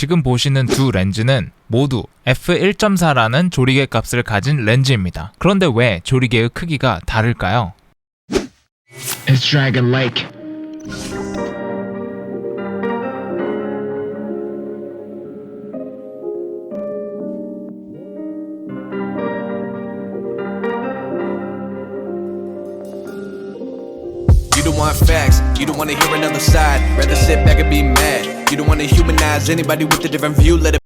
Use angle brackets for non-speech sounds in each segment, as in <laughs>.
지금 보시는 두 렌즈는 모두 f1.4라는 조리개 값을 가진 렌즈입니다. 그런데 왜 조리개의 크기가 다를까요? It's Dragon Lake. You don't wanna hear another side. Rather sit back and be mad. You don't wanna humanize anybody with a different view. Let it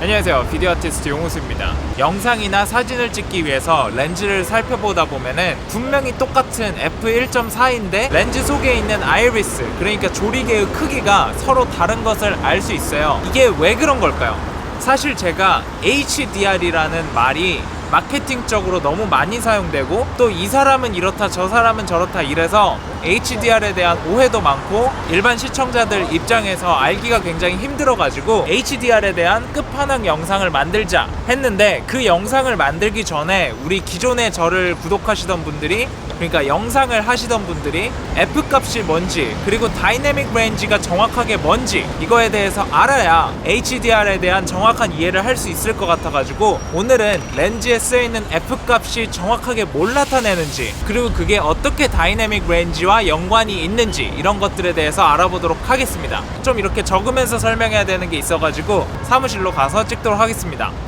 안녕하세요. 비디오 아티스트 용우수입니다. 영상이나 사진을 찍기 위해서 렌즈를 살펴보다 보면은 분명히 똑같은 f1.4인데 렌즈 속에 있는 아이리스, 그러니까 조리개의 크기가 서로 다른 것을 알 수 있어요. 이게 왜 그런 걸까요? 사실 제가 HDR이라는 말이 마케팅적으로 너무 많이 사용되고 또 이 사람은 이렇다 저 사람은 저렇다 이래서 HDR에 대한 오해도 많고 일반 시청자들 입장에서 알기가 굉장히 힘들어가지고 HDR에 대한 끝판왕 영상을 만들자 했는데 그 영상을 만들기 전에 우리 기존에 저를 구독하시던 분들이 그러니까 영상을 하시던 분들이 F 값이 뭔지 그리고 다이내믹 레인지가 정확하게 뭔지 이거에 대해서 알아야 HDR에 대한 정확한 이해를 할 수 있을 것 같아가지고 오늘은 렌즈에 쓰여있는 F 값이 정확하게 뭘 나타내는지 그리고 그게 어떻게 다이내믹 레인지와 연관이 있는지 이런 것들에 대해서 알아보도록 하겠습니다. 좀 이렇게 적으면서 설명해야 되는 게 있어가지고 사무실로 가서 찍도록 하겠습니다. 그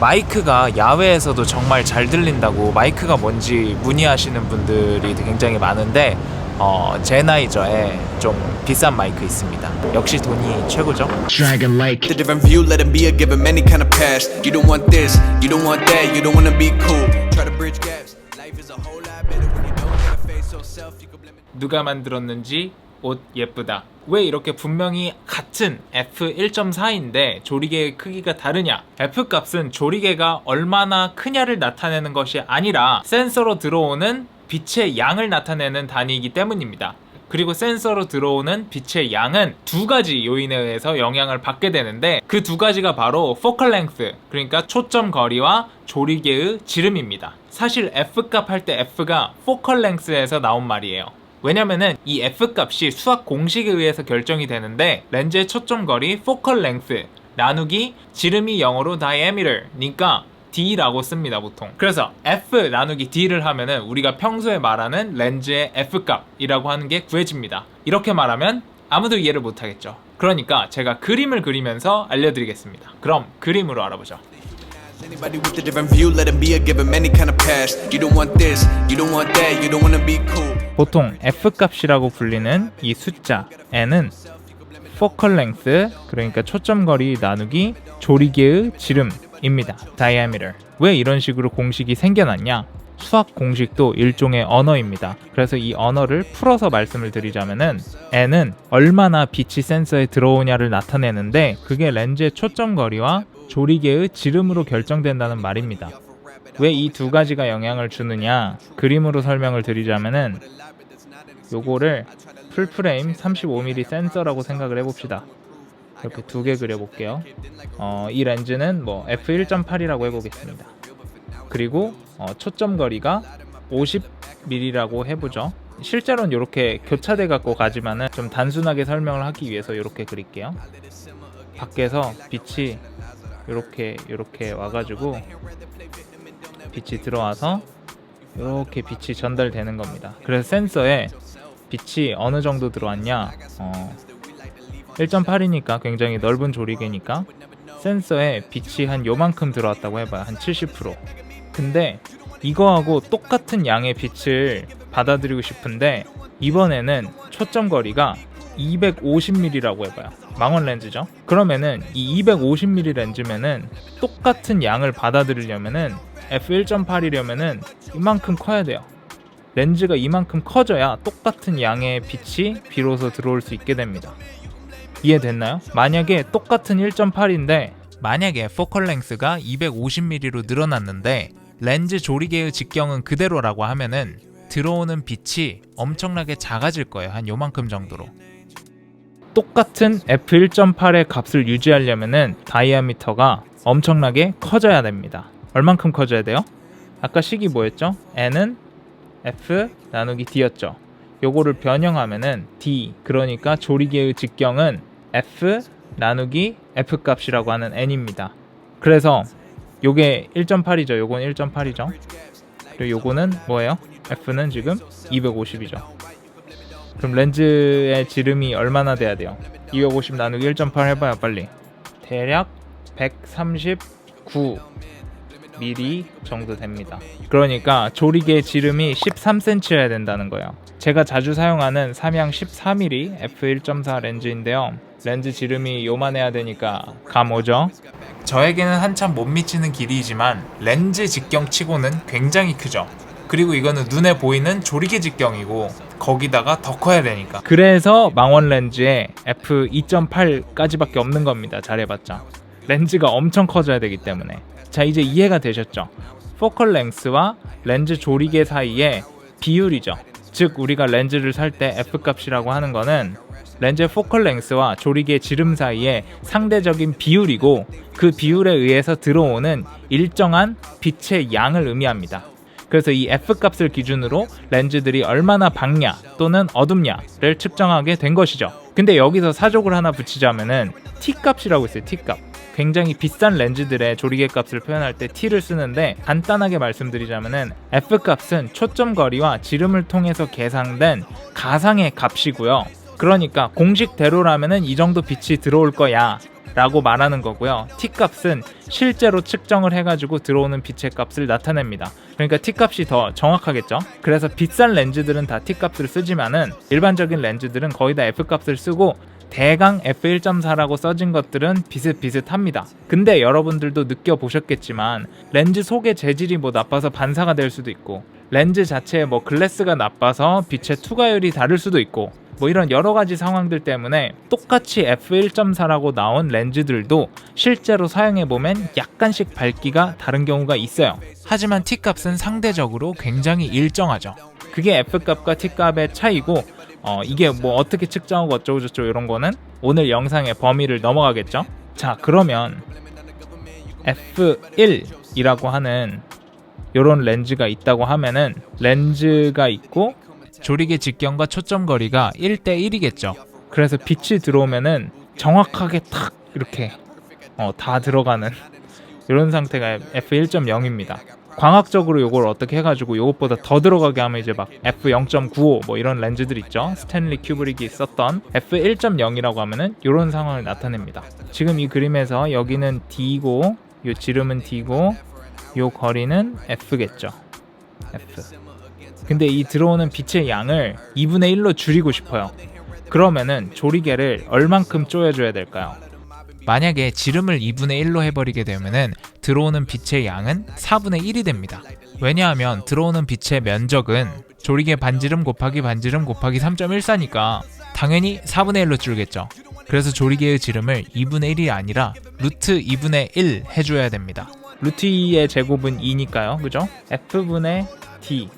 마이크가 야외에서도 정말 잘 들린다고 마이크가 뭔지 문의하시는 분들이 굉장히 많은데 어, 제나이저에 좀 비싼 마이크 있습니다. 역시 돈이 최고죠. Dragon Lake. a different view. Let it be a given many kind of past. You don't want this, you don't want that. You don't wanna be cool. Try to bridge gaps. Life is a whole lot better when you don't have to face yourself. You can blame it. 누가 만들었는지 옷 예쁘다. 왜 이렇게 분명히 같은 f1.4인데 조리개의 크기가 다르냐? f 값은 조리개가 얼마나 크냐를 나타내는 것이 아니라 센서로 들어오는 빛의 양을 나타내는 단위이기 때문입니다. 그리고 센서로 들어오는 빛의 양은 두 가지 요인에 의해서 영향을 받게 되는데 그 두 가지가 바로 focal length 그러니까 초점 거리와 조리개의 지름입니다. 사실 f 값 할 때 f가 focal length에서 나온 말이에요. 왜냐면은 이 f 값이 수학 공식에 의해서 결정이 되는데 렌즈의 초점 거리 focal length 나누기 지름이 영어로 diameter니까 D라고 씁니다 보통. 그래서 F 나누기 D를 하면은 우리가 평소에 말하는 렌즈의 F 값이라고 하는 게 구해집니다. 이렇게 말하면 아무도 이해를 못하겠죠. 그러니까 제가 그림을 그리면서 알려드리겠습니다. 그럼 그림으로 알아보죠. 보통 F 값이라고 불리는 이 숫자 N은 focal length 그러니까 초점 거리 나누기 조리개의 지름입니다. diameter. 왜 이런 식으로 공식이 생겨났냐? 수학 공식도 일종의 언어입니다. 그래서 이 언어를 풀어서 말씀을 드리자면은 N은 얼마나 빛이 센서에 들어오냐를 나타내는데 그게 렌즈의 초점 거리와 조리개의 지름으로 결정된다는 말입니다. 왜 이 두 가지가 영향을 주느냐 그림으로 설명을 드리자면은 요거를 풀프레임 35mm 센서라고 생각을 해봅시다. 이렇게 두 개 그려볼게요. 어, 이 렌즈는 뭐 f1.8이라고 해보겠습니다. 그리고 어, 초점 거리가 50mm라고 해보죠. 실제로는 이렇게 교차돼 갖고 가지만은 좀 단순하게 설명을 하기 위해서 이렇게 그릴게요. 밖에서 빛이 이렇게 이렇게 와가지고 빛이 들어와서 이렇게 빛이 전달되는 겁니다. 그래서 센서에 빛이 어느 정도 들어왔냐? 어, 1.8이니까 굉장히 넓은 조리개니까 센서에 빛이 한 요만큼 들어왔다고 해봐요. 한 70%. 근데 이거하고 똑같은 양의 빛을 받아들이고 싶은데 이번에는 초점 거리가 250mm라고 해봐요. 망원 렌즈죠. 그러면은 이 250mm 렌즈면은 똑같은 양을 받아들이려면은 f1.8이려면은 이만큼 커야 돼요. 렌즈가 이만큼 커져야 똑같은 양의 빛이 비로소 들어올 수 있게 됩니다. 이해됐나요? 만약에 똑같은 1.8인데 만약에 포컬 랭스가 250mm로 늘어났는데 렌즈 조리개의 직경은 그대로라고 하면은 들어오는 빛이 엄청나게 작아질 거예요. 한 요만큼 정도로. 똑같은 f1.8의 값을 유지하려면은 다이아미터가 엄청나게 커져야 됩니다. 얼만큼 커져야 돼요? 아까 식이 뭐였죠? n은 f 나누기 d였죠. 요거를 변형하면은 D 그러니까 조리개의 직경은 F 나누기 F 값이라고 하는 n입니다. 그래서 요게 1.8이죠. 요건 1.8이죠. 그리고 요거는 뭐예요? F는 지금 250이죠. 그럼 렌즈의 지름이 얼마나 돼야 돼요? 250 나누기 1.8 해봐요 빨리. 대략 139 mm 정도 됩니다. 그러니까 조리개 지름이 13cm여야 된다는 거예요. 제가 자주 사용하는 삼양 14mm f1.4 렌즈인데요. 렌즈 지름이 요만해야 되니까 감 오죠? 저에게는 한참 못 미치는 길이지만 렌즈 직경치고는 굉장히 크죠. 그리고 이거는 눈에 보이는 조리개 직경이고 거기다가 더 커야 되니까. 그래서 망원 렌즈에 f 2.8까지밖에 없는 겁니다. 잘해봤자. 렌즈가 엄청 커져야 되기 때문에. 자 이제 이해가 되셨죠? 포컬 랭스와 렌즈 조리개 사이의 비율이죠. 즉 우리가 렌즈를 살 때 f 값이라고 하는 거는 렌즈의 포컬 랭스와 조리개 지름 사이의 상대적인 비율이고 그 비율에 의해서 들어오는 일정한 빛의 양을 의미합니다. 그래서 이 f 값을 기준으로 렌즈들이 얼마나 밝냐 또는 어둡냐를 측정하게 된 것이죠. 근데 여기서 사족을 하나 붙이자면은 t 값이라고 있어요. t 값. 굉장히 비싼 렌즈들의 조리개 값을 표현할 때 t를 쓰는데 간단하게 말씀드리자면은 f 값은 초점 거리와 지름을 통해서 계산된 가상의 값이고요. 그러니까 공식대로라면은 이 정도 빛이 들어올 거야. 라고 말하는 거고요. t 값은 실제로 측정을 해가지고 들어오는 빛의 값을 나타냅니다. 그러니까 t 값이 더 정확하겠죠. 그래서 비싼 렌즈들은 다 t 값을 쓰지만은 일반적인 렌즈들은 거의 다 f 값을 쓰고 대강 f1.4라고 써진 것들은 비슷비슷합니다. 근데 여러분들도 느껴보셨겠지만 렌즈 속의 재질이 뭐 나빠서 반사가 될 수도 있고 렌즈 자체에 뭐 글래스가 나빠서 빛의 투과율이 다를 수도 있고 뭐 이런 여러 가지 상황들 때문에 똑같이 f1.4라고 나온 렌즈들도 실제로 사용해 보면 약간씩 밝기가 다른 경우가 있어요. 하지만 t 값은 상대적으로 굉장히 일정하죠. 그게 f 값과 t 값의 차이고 어, 이게 뭐 어떻게 측정하고 어쩌고 저쩌고 이런 거는 오늘 영상의 범위를 넘어가겠죠. 자 그러면 f1이라고 하는 요런 렌즈가 있다고 하면은 렌즈가 있고 조리개 직경과 초점 거리가 1대 1이겠죠. 그래서 빛이 들어오면은 정확하게 탁 이렇게 어, 다 들어가는 <laughs> 이런 상태가 f1.0입니다. 광학적으로 요걸 어떻게 해가지고 요것보다 더 들어가게 하면 이제 막 f0.95 뭐 이런 렌즈들 있죠. 스탠리 큐브릭이 썼던 f1.0이라고 하면은 이런 상황을 나타냅니다. 지금 이 그림에서 여기는 D고 요 지름은 D고 요 거리는 F겠죠. F. 근데 이 들어오는 빛의 양을 2분의 1로 줄이고 싶어요. 그러면은 조리개를 얼만큼 쪼여줘야 될까요? 만약에 지름을 2분의 1로 해버리게 되면은 들어오는 빛의 양은 4분의 1이 됩니다. 왜냐하면 들어오는 빛의 면적은 조리개 반지름 곱하기 반지름 곱하기 3.14니까 당연히 4분의 1로 줄겠죠. 그래서 조리개의 지름을 2분의 1이 아니라 루트 2분의 1 해줘야 됩니다. 루트 2의 제곱은 2니까요. 그죠? F분의 D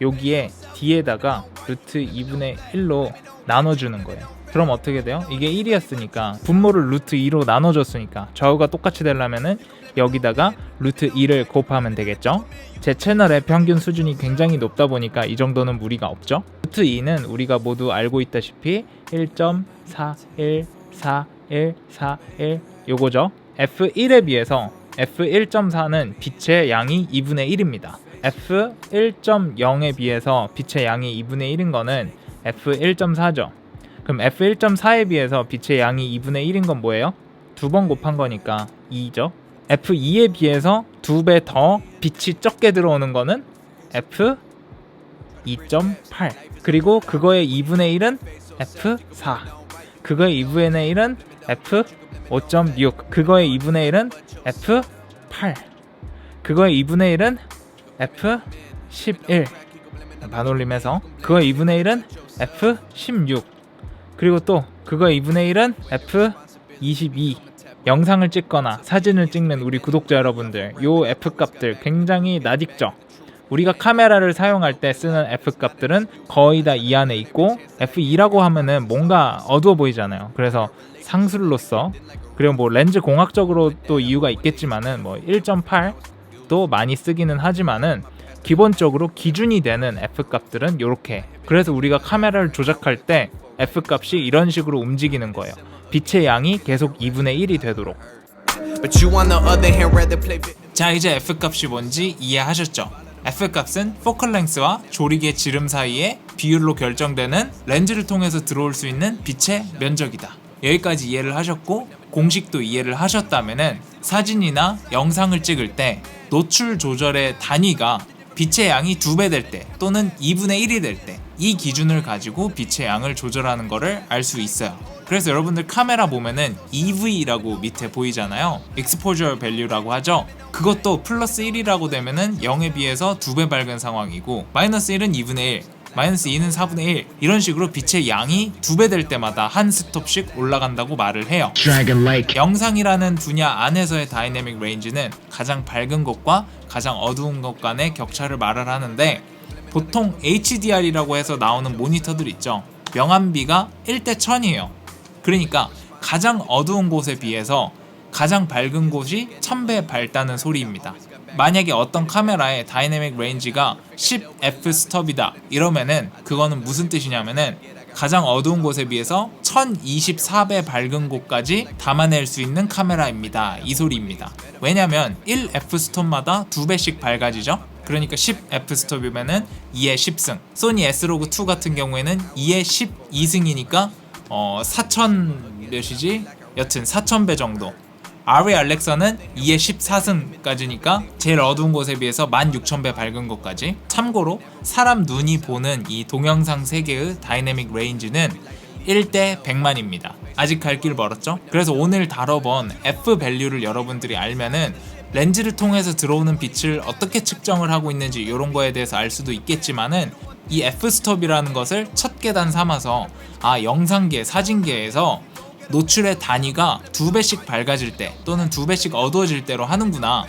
여기에 D에다가 루트 2분의 1로 나눠주는 거예요. 그럼 어떻게 돼요? 이게 1이었으니까 분모를 루트 2로 나눠줬으니까 좌우가 똑같이 되려면은 여기다가 루트 2를 곱하면 되겠죠? 제 채널의 평균 수준이 굉장히 높다 보니까 이 정도는 무리가 없죠? 루트 2는 우리가 모두 알고 있다시피 1.414141 요거죠? F1에 비해서 F1.4는 빛의 양이 2분의 1입니다. F1.0에 비해서 빛의 양이 2분의 1인 거는 F1.4죠. 그럼 F1.4에 비해서 빛의 양이 2분의 1인 건 뭐예요? 두 번 곱한 거니까 2죠. F2에 비해서 두 배 더 빛이 적게 들어오는 거는 F 2.8. 그리고 그거의 2분의 1은 F4. 그거의 2분의 1은 F 5.6. 그거의 2분의 1은 F8. 그거의 2분의 1은 F11. 반올림해서 그거의 2분의 1은 F16. 그리고 또 그거의 2분의 1은 F22. 영상을 찍거나 사진을 찍는 우리 구독자 여러분들, 요 F 값들 굉장히 낯익죠. 우리가 카메라를 사용할 때 쓰는 F 값들은 거의 다 이 안에 있고 F2라고 하면은 뭔가 어두워 보이잖아요. 그래서 상술로서 그리고 뭐 렌즈 공학적으로 또 이유가 있겠지만은 뭐 1.8도 많이 쓰기는 하지만은 기본적으로 기준이 되는 f 값들은 이렇게. 그래서 우리가 카메라를 조작할 때 f 값이 이런 식으로 움직이는 거예요. 빛의 양이 계속 2분의 1이 되도록. But you on the other hand rather play vi- 자 이제 f 값이 뭔지 이해하셨죠? f 값은 포컬 랭스와 조리개 지름 사이의 비율로 결정되는 렌즈를 통해서 들어올 수 있는 빛의 면적이다. 여기까지 이해를 하셨고 공식도 이해를 하셨다면은 사진이나 영상을 찍을 때 노출 조절의 단위가 빛의 양이 두 배 될 때 또는 2분의 1이 될 때 이 기준을 가지고 빛의 양을 조절하는 거를 알수 있어요. 그래서 여러분들 카메라 보면은 EV라고 밑에 보이잖아요. Exposure Value라고 하죠. 그것도 플러스 1이라고 되면은 0에 비해서 두 배 밝은 상황이고 마이너스 1은 2분의 1, 마이너스 2는 4분의 1 이런 식으로 빛의 양이 두 배 될 때마다 한 스톱씩 올라간다고 말을 해요. 영상이라는 분야 안에서의 다이내믹 레인지는 가장 밝은 것과 가장 어두운 것 간의 격차를 말을 하는데 보통 HDR이라고 해서 나오는 모니터들 있죠. 명암비가 1대 1000이에요. 그러니까 가장 어두운 곳에 비해서 가장 밝은 곳이 1000배 밝다는 소리입니다. 만약에 어떤 카메라의 다이내믹 레인지가 10f 스톱이다 이러면은 그거는 무슨 뜻이냐면은 가장 어두운 곳에 비해서 1024배 밝은 곳까지 담아낼 수 있는 카메라입니다. 이 소리입니다. 왜냐면 1f 스톱마다 2배씩 밝아지죠? 그러니까 10f 스톱이면은 2의 10승. 소니 S로그 2 같은 경우에는 2의 12승이니까 어, 4000 몇이지? 여튼 4000배 정도. RV 알렉사는 2의 14승까지니까 제일 어두운 곳에 비해서 16,000배 밝은 것까지. 참고로 사람 눈이 보는 이 동영상 세계의 다이내믹 레인지는 1대 100만입니다. 아직 갈 길 멀었죠? 그래서 오늘 다뤄본 F 밸류를 여러분들이 알면은 렌즈를 통해서 들어오는 빛을 어떻게 측정을 하고 있는지 이런 거에 대해서 알 수도 있겠지만은 이 F 스톱이라는 것을 첫 계단 삼아서 아 영상계, 사진계에서 노출의 단위가 두 배씩 밝아질 때 또는 두 배씩 어두워질 때로 하는구나.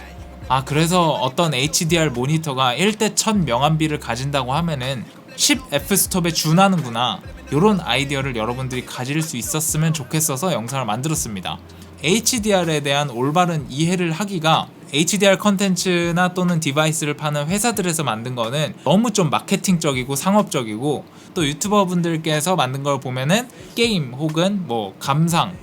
아 그래서 어떤 HDR 모니터가 1대 1000 명암비를 가진다고 하면은 10f 스톱에 준하는구나. 요런 아이디어를 여러분들이 가질 수 있었으면 좋겠어서 영상을 만들었습니다. HDR에 대한 올바른 이해를 하기가 HDR 컨텐츠나 또는 디바이스를 파는 회사들에서 만든 거는 너무 좀 마케팅적이고 상업적이고 또 유튜버 분들께서 만든 걸 보면은 게임 혹은 뭐 감상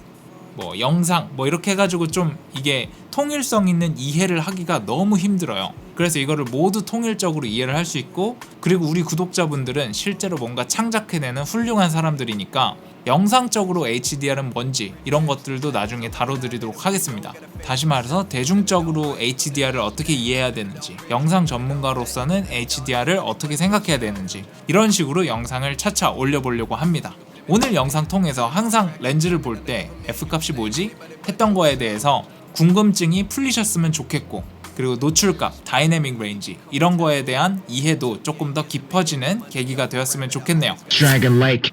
뭐 영상 뭐 이렇게 해가지고 좀 이게 통일성 있는 이해를 하기가 너무 힘들어요. 그래서 이거를 모두 통일적으로 이해를 할 수 있고 그리고 우리 구독자분들은 실제로 뭔가 창작해내는 훌륭한 사람들이니까 영상적으로 HDR은 뭔지 이런 것들도 나중에 다뤄드리도록 하겠습니다. 다시 말해서 대중적으로 HDR을 어떻게 이해해야 되는지 영상 전문가로서는 HDR을 어떻게 생각해야 되는지 이런 식으로 영상을 차차 올려보려고 합니다. 오늘 영상 통해서 항상 렌즈를 볼 때 F값이 뭐지? 했던 거에 대해서 궁금증이 풀리셨으면 좋겠고 그리고 노출값, 다이내믹 레인지 이런 거에 대한 이해도 조금 더 깊어지는 계기가 되었으면 좋겠네요.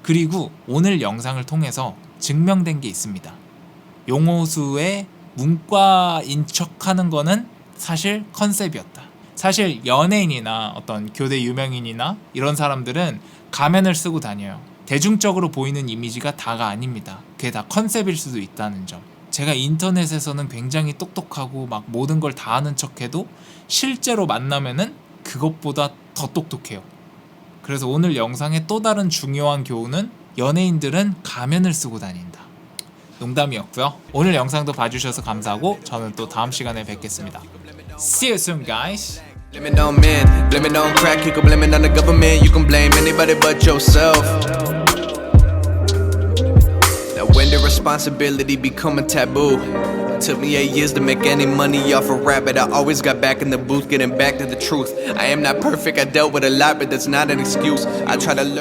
그리고 오늘 영상을 통해서 증명된 게 있습니다. 용호수의 문과인 척 하는 거는 사실 컨셉이었다. 사실 연예인이나 어떤 교대 유명인이나 이런 사람들은 가면을 쓰고 다녀요. 대중적으로 보이는 이미지가 다가 아닙니다. 그게 다 컨셉일 수도 있다는 점. 제가 인터넷에서는 굉장히 똑똑하고 막 모든 걸 다 아는 척해도 실제로 만나면은 그것보다 더 똑똑해요. 그래서 오늘 영상의 또 다른 중요한 교훈은 연예인들은 가면을 쓰고 다닌다. 농담이었고요. 오늘 영상도 봐주셔서 감사하고 저는 또 다음 시간에 뵙겠습니다. See you soon, guys. Blame it on men, blame it on crack, you can blame it on the government, you can blame anybody but yourself. When did responsibility become a taboo? Took me eight years to make any money off a rap, but I always got back in the booth, getting back to the truth. I am not perfect, I dealt with a lot, but that's not an excuse. I try to learn.